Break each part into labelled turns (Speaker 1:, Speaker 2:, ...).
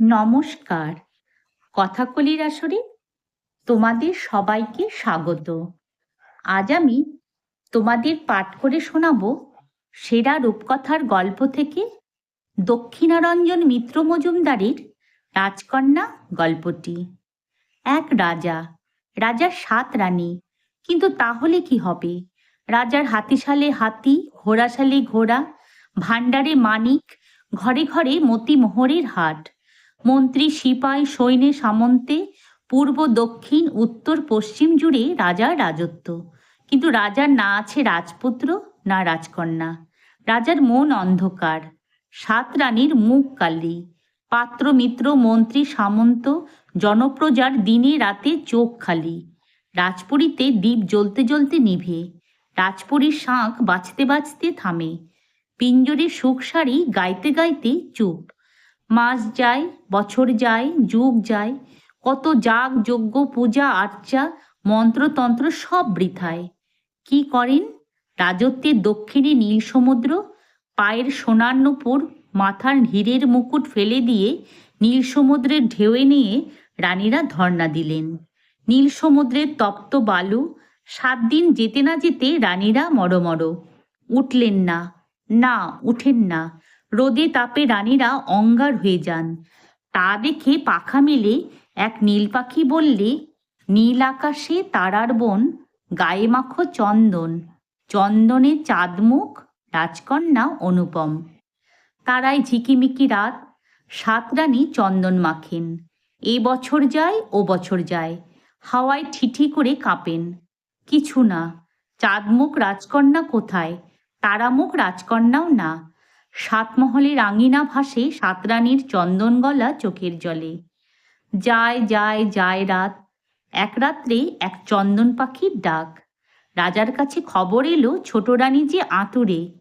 Speaker 1: নমস্কার। কথাকলির আসরে তোমাদের সবাইকে স্বাগত। আজ আমি তোমাদের পাঠ করে শোনাবো সেরা রূপকথার গল্প থেকে দক্ষিণারঞ্জন মিত্র মজুমদারের রাজকন্যা গল্পটি। এক রাজা, রাজার সাত রানী, কিন্তু তাহলে কি হবে? রাজার হাতিশালে হাতি, ঘোড়াশালে ঘোড়া, ভাণ্ডারে মানিক ঘরে ঘরে মতি মোহরের হাট। মন্ত্রী সিপাই সৈন্যে সামন্তে পূর্ব, দক্ষিণ, উত্তর, পশ্চিম জুড়ে রাজার রাজত্ব। কিন্তু রাজার না আছে রাজপুত্র, না রাজকন্যা। রাজার মন অন্ধকার। সাত রানীর মুখ কালি। পাত্র মিত্র মন্ত্রী সামন্ত জনপ্রজার দিনে রাতে চোখ খালি। রাজপুরীতে দ্বীপ জ্বলতে জ্বলতে নিভে। রাজপুরীর শাঁখ বাঁচতে বাঁচতে থামে। পিঞ্জরে সুখ সারি গাইতে গাইতে চুপ। মাস যায়, বছর যায়, যুগ যায়, কত যাগ যজ্ঞ, পূজা, আর্চা, মন্ত্রতন্ত্র সব বৃথায়। কি করেন? রাজত্বের দক্ষিণে নীল সমুদ্র, পায়ের সোনার নূপুর, মাথার হীরের মুকুট ফেলে দিয়ে নীল সমুদ্রের ঢেউয়ে নিয়ে রানীরা ধর্ণা দিলেন। নীল সমুদ্রের তপ্ত বালু, সাত দিন যেতে না যেতে রানীরা মরমর, উঠলেন না। না, উঠেন না। রোদে তাপে রানীরা অঙ্গার হয়ে যান। তা দেখে পাখা মেলে, এক নীল পাখি বললে, নীল আকাশে তারার বন, গায়ে মাখো চন্দন। চন্দনে চাঁদমুখ, রাজকন্যা অনুপম। তারাই ঝিকিমিকি রাত, সাত রানী চন্দন মাখেন। এ বছর যায়, ও বছর যায়, হাওয়ায় ঠিঠি করে কাঁপেন। কিছু না, চাঁদমুখ, রাজকন্যা কোথায়? তারামুখ রাজকন্যাও না। সাতমহলের আঙিনা ভাসে সাতরানীর চন্দন গলা চোখের জলে। যায় যায় যায় রাত। এক রাত্রে এক চন্দন পাখির ডাক। রাজার কাছে খবর এলো ছোট রানী যে আতুরে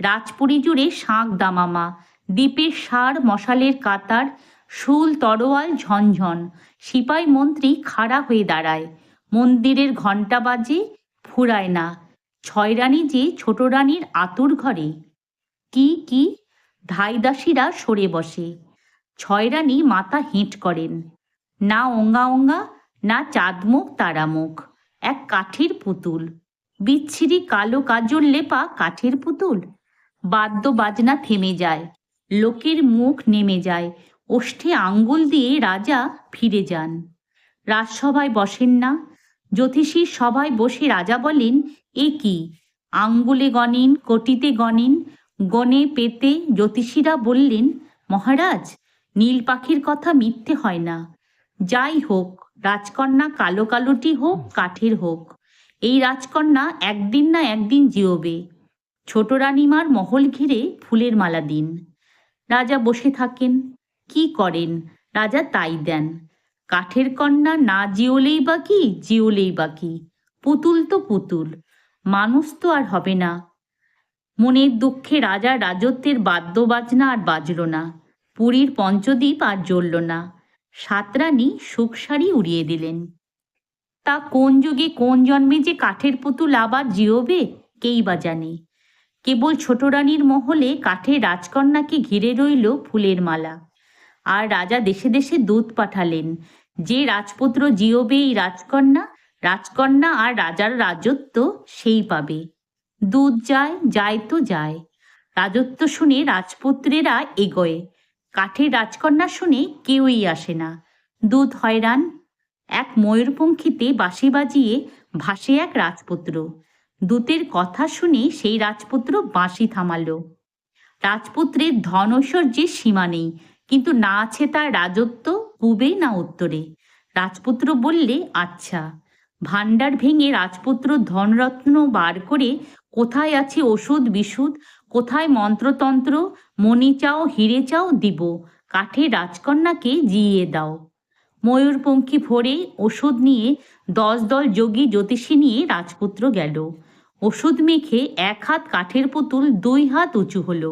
Speaker 1: রাজপুরী জুড়ে শাঁখ দামামা। দ্বীপের সার, মশালের কাতার, শুল, তরোয়াল, ঝনঝন। সিপাই মন্ত্রী খাড়া হয়ে দাঁড়ায়। মন্দিরের ঘণ্টা বাজে, ফুরায় না। ছয় রানী যে ছোট রানীর আতুর ঘরে। কি কি? ধাইদাসীরা সরে বসে। ছয় রানী মাথা হেঁট করেন। না ওঙ্গা ওঙ্গা না চাঁদমুখ তারামুখ, এক কাঠের পুতুল। বিচ্ছিরি কালো কাজল লেপা কাঠের পুতুল। বাদ্য বাজনা থেমে যায়। লোকের মুখ নেমে যায়। ওষ্ঠে আঙ্গুল দিয়ে রাজা ফিরে যান। রাজসভায় বসেন না। জ্যোতিষীর সবাই বসে রাজা বলেন, এ কি? আঙ্গুলে গণেন, কটিতে গণেন, গণে পেতে জ্যোতিষীরা বললেন, মহারাজ, নীল পাখির কথা মিথ্যে হয় না। যাই হোক, রাজকন্যা কালো কালোটি হোক, কাঠের হোক। এই রাজকন্যা একদিন না একদিন জিওবে। ছোট রানীমার মহল ঘিরে ফুলের মালা দিন। রাজা বসে থাকেন। কি করেন? রাজা তাই দেন। কাঠের কন্যা না জিওলেই বা কি? জিওলেই বা কি? পুতুল তো পুতুল, মানুষ তো আর হবে না। মনের দুঃখে রাজা রাজত্বের বাদ্য বাজনা আর বাজল না, পুরীর পঞ্চদ্বীপ আর জ্বলল না। সাতরানী সুখসারি উড়িয়ে দিলেন। তা কোন যুগে কোন জন্মে যে কাঠের পুতুল আবার জিওবে, কেই বা জানে। কেবল ছোট রানীর মহলে কাঠের রাজকন্যাকে ঘিরে রইল ফুলের মালা। আর রাজা দেশে দেশে দুধ পাঠালেন যে রাজপুত্র জিওবে এই রাজকন্যা রাজকন্যা আর রাজার রাজত্ব সেই পাবে। দুধ যায় যায় তো যায়। রাজত্ব শুনে রাজপুত্রেরা এগোয়। কাঠের রাজকন্যা শুনে কেউই আসে না। দুধ হয়রান। এক ময়ূরপঙ্খীতে বাঁশি বাজিয়ে ভাসে এক রাজপুত্র। দূতের কথা শুনে সেই রাজপুত্র বাঁশি থামালো। রাজপুত্রের ধন ঐশ্বর্যের সীমা নেই, কিন্তু না আছে তার রাজত্ব পূবে না উত্তরে। রাজপুত্র বললে আচ্ছা। ভাণ্ডার ভেঙে রাজপুত্র ধনরত্ন বার করে কোথায় আছে ওষুধ বিশুদ কোথায় মন্ত্রতন্ত্র? মণি চাও, হিরে চাও, দিব। কাঠে রাজকন্যাকে জিইয়ে দাও। ময়ূরপঙ্খী ভরে ওষুধ নিয়ে দশ দল যোগী জ্যোতিষী নিয়ে রাজপুত্র গেল। ওষুধ মেখে এক হাত কাঠের পুতুল, দুই হাত উঁচু হলো।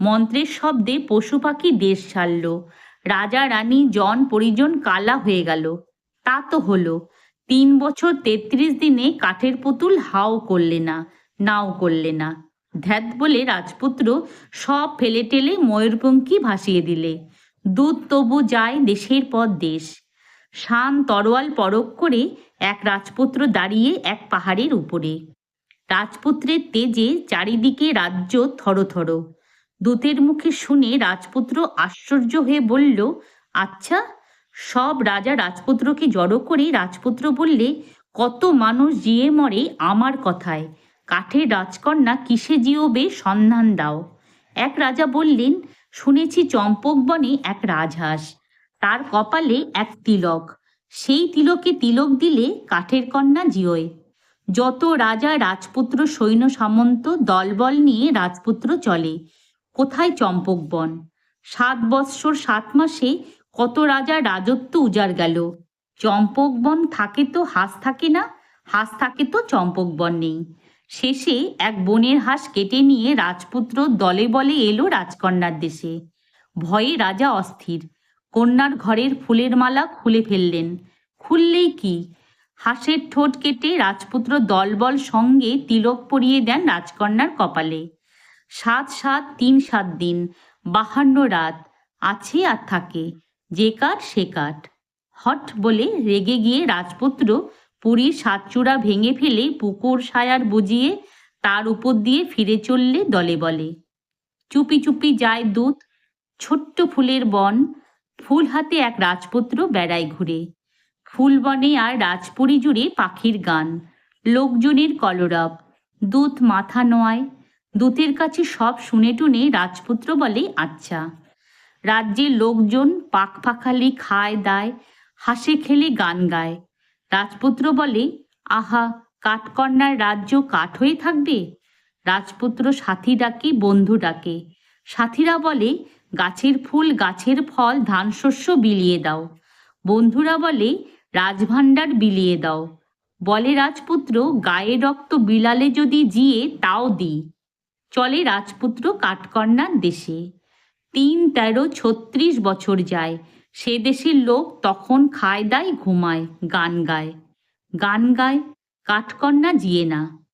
Speaker 1: মন্ত্রের শব্দে পশু পাখি দেশ ছাড়ল। রাজা রানী জন পরিজন কালা হয়ে গেল। তা তো হলো। তিন বছর তেত্রিশ দিনে কাঠের পুতুল হাও করলে না, নাও করলে না। ধ্যাত বলে রাজপুত্র সব ফেলে টেলে ময়ূরপঙ্খী ভাসিয়ে দিলে। দুধ তবু যায় দেশের পর দেশ। শান তরোয়াল পরক করে এক রাজপুত্র দাঁড়িয়ে এক পাহাড়ের উপরে। রাজপুত্রের তেজে চারিদিকে রাজ্য থরথর দূতের মুখে শুনে রাজপুত্র আশ্চর্য হয়ে বলল আচ্ছা সব রাজা রাজপুত্রকে জড়ো করে রাজপুত্র বললে, কত মানুষ জিয়ে মরে আমার কথায়। কাঠের রাজকন্যা কিসে জিওবে সন্ধান দাও। এক রাজা বললেন, শুনেছি চম্পক বনে এক রাজহাঁস। তার কপালে এক তিলক। সেই তিলকে তিলক দিলে কাঠের কন্যা জিওয়। যত রাজা রাজপুত্র সৈন্য সামন্ত দলবল নিয়ে রাজপুত্র চলে কোথায় চম্পক বন? সাত বৎসর সাত মাসে কত রাজা রাজত্ব উজাড় গেল? চম্পক বন থাকে তো হাঁস থাকে না? হাঁস থাকে তো চম্পক বন নেই। শেষে এক বনের হাঁস কেটে নিয়ে রাজপুত্র দলে বলে এলো রাজকন্যার দেশে। ভয়ে রাজা অস্থির। কন্যার ঘরের ফুলের মালা খুলে ফেললেন। খুললেই কি? হাঁসের ঠোঁট কেটে রাজপুত্র দলবল সঙ্গে তিলক পরিয়ে দেন রাজকন্যার কপালে। সাত সাত তিন সাত দিন, বাহান্ন রাত, আছে আর থাকে, যে কাঠ সে কাঠ। হট বলে রেগে গিয়ে রাজপুত্র পুরীর সাতচূড়া ভেঙে ফেলে পুকুর সায়ার বুঝিয়ে তার উপর দিয়ে ফিরে চললে দলে বলে। চুপি চুপি যায় দূত, ছোট্ট ফুলের বন, ফুল হাতে এক রাজপুত্র বেড়ায় ঘুরে। ফুলবনে আর রাজপুরী জুড়ে পাখির গান, লোকজনের কলরব, দূত মাথা নোয়ায় দূতের কাছে সব শুনে টুনে রাজপুত্র বলে আচ্ছা। রাজ্যের লোকজন পাক পাখালি খায় দায়, হাসে খেলে গান গায়। রাজপুত্র বলে, আহা, কাঠকন্যার রাজ্য কাঠ হয়ে থাকবে? রাজপুত্র সাথী ডাকে, বন্ধু ডাকে। সাথীরা বলে, গাছের ফুল, গাছের ফল ধান শস্য বিলিয়ে দাও। বন্ধুরা বলে, রাজভাণ্ডার বিলিয়ে দাও। বলে রাজপুত্র, গায়ে রক্ত বিলালে যদি জিয়ে, তাও দিই। চলে রাজপুত্র কাঠকন্যার দেশে। তিন তেরো ছত্রিশ বছর যায়। সে দেশের লোক তখন খায় দায়, ঘুমায়, গান গায়। গান গায় কাঠকন্যা জিয়ে না।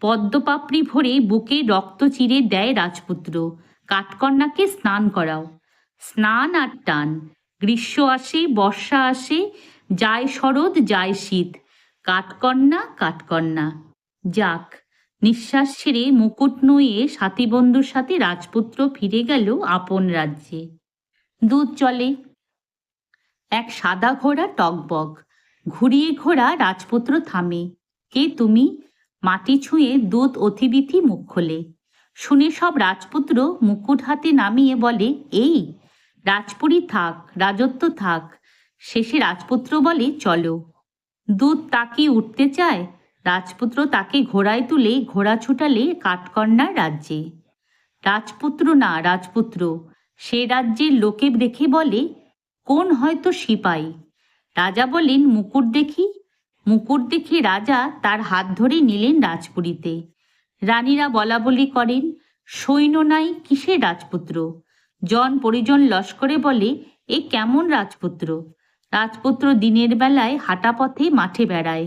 Speaker 1: পদ্মপাপড়ি ভরে বুকে রক্ত চিরে দেয় রাজপুত্র। কাঠকন্যাকে স্নান করাও। স্নান আর টান। গ্রীষ্ম আসে, বর্ষা আসে, যায় শরৎ, যায় শীত। কাঠকন্যা কাঠকন্যা যাক নিঃশ্বাস ছেড়ে মুকুট নুয়ে সাথী বন্ধুর সাথে রাজপুত্র ফিরে গেল আপন রাজ্যে। দুধ চলে। এক সাদা ঘোড়া টকবক। ঘুরিয়ে ঘোড়া রাজপুত্র থামে। কে তুমি? মাটি ছুঁয়ে দুধ অতিবিথি মুখ খোলে। শুনে সব রাজপুত্র মুকুট হাতে নামিয়ে বলে, এই, রাজপুরী থাক, রাজত্ব থাক। শেষে রাজপুত্র বলে, চলো। দুধ তাকে উঠতে চায় রাজপুত্র তাকে ঘোড়ায় তুলে ঘোড়া ছুটালে কাঠকন্যার রাজ্যে। রাজপুত্র না, রাজপুত্র, সে রাজ্যের লোকে দেখে বলে, কোন হয়তো সিপাই? রাজা বলেন, মুকুট দেখি। মুকুট দেখে রাজা তার হাত ধরে নিলেন রাজপুরীতে। রানীরা বলা বলি করেন, সৈন্য নাই কিসের রাজপুত্র? জন পরিজন লস্করে বলে, এ কেমন রাজপুত্র? রাজপুত্র দিনের বেলায় হাঁটা পথে মাঠে বেড়ায়।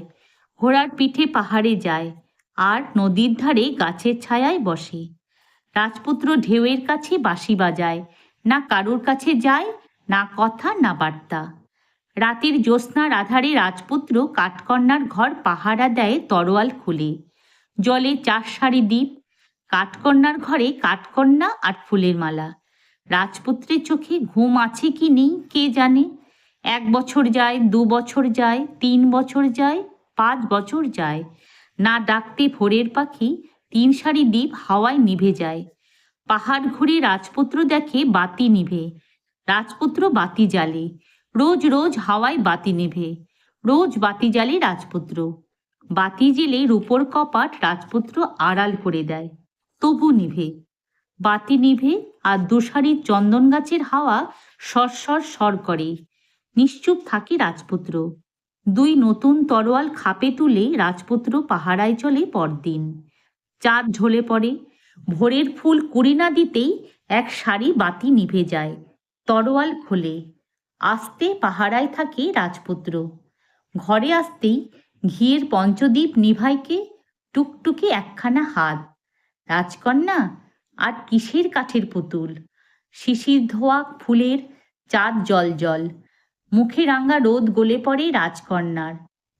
Speaker 1: ঘোড়ার পিঠে পাহাড়ে যায় আর নদীর ধারে গাছের ছায়ায় বসে। রাজপুত্র ঢেউয়ের কাছে বাঁশি বাজায়, না কারুর কাছে যায়, না কথা, না বার্তা। রাতের জ্যোৎস্নার আধারে রাজপুত্র কাঠকন্যার ঘর পাহারা দেয় তরোয়াল খুলে। জলে চার সারি দ্বীপ কাঠকন্যার ঘরে কাঠকন্যা আর ফুলের মালা। রাজপুত্রের চোখে ঘুম আছে কি নেই, কে জানে? এক বছর যায়, দু বছর যায়, তিন বছর যায় পাঁচ বছর যায়। না ডাকতে ভোরের পাখি, তিন সারি দ্বীপ হাওয়ায় নিভে যায়। পাহাড় ঘুরে রাজপুত্র দেখে বাতি নিভে। রাজপুত্র বাতি জ্বালে। রোজ রোজ হাওয়ায় বাতি নিভে। রোজ বাতি জ্বালে রাজপুত্র। বাতি জেলে রূপর কপাট রাজপুত্র আড়াল করে দেয়। তবু নিভে। বাতি নিভে আর দুসারির চন্দন গাছের হাওয়া সরসর সর করে। নিশ্চুপ থাকে রাজপুত্র। দুই নতুন তরোয়াল খাপে তুলে রাজপুত্র পাহারায় চলে পরদিন। চাঁদ ঝলে পড়ে। ভোরের ফুল কুড়ি না দিতেই এক সারি বাতি নিভে যায়। তরোয়াল খোলে। আসতে পাহারায় থাকে রাজপুত্র। ঘরে আসতেই ঘিয়ের পঞ্চদ্বীপ নিভাইকে টুকটুকি একখানা হাত। রাজকন্যা, আর কিসের কাঠের পুতুল? শিশির ধোয়া ফুলের চাঁদ জল জল। মুখে রাঙা রোদ গলে পড়ে রাজকন্যার।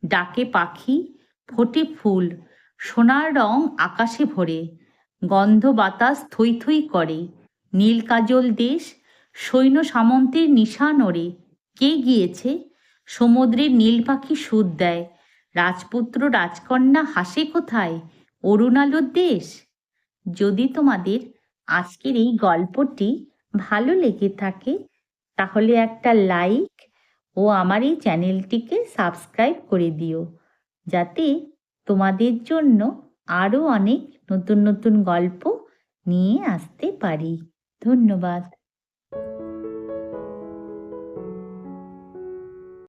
Speaker 1: ডাকে পাখি, ফোটে ফুল, সোনার রং আকাশে ভরে, গন্ধ বাতাস থই থই করে। নীল কাজল দেশ, সৈন্য সামন্তের নিশান ওরে কে গিয়েছে? সমুদ্রের নীল পাখি সুদ দেয়। রাজপুত্র রাজকন্যা হাসে কোথায়? অরুণ আলোর দেশ? যদি তোমাদের আজকের এই গল্পটি ভালো লেগে থাকে, তাহলে একটা লাইক ও আমার এই চ্যানেলটিকে সাবস্ক্রাইব করে দিও, যাতে তোমাদের জন্য আরও অনেক নতুন নতুন গল্প নিয়ে আসতে পারি। ধন্যবাদ।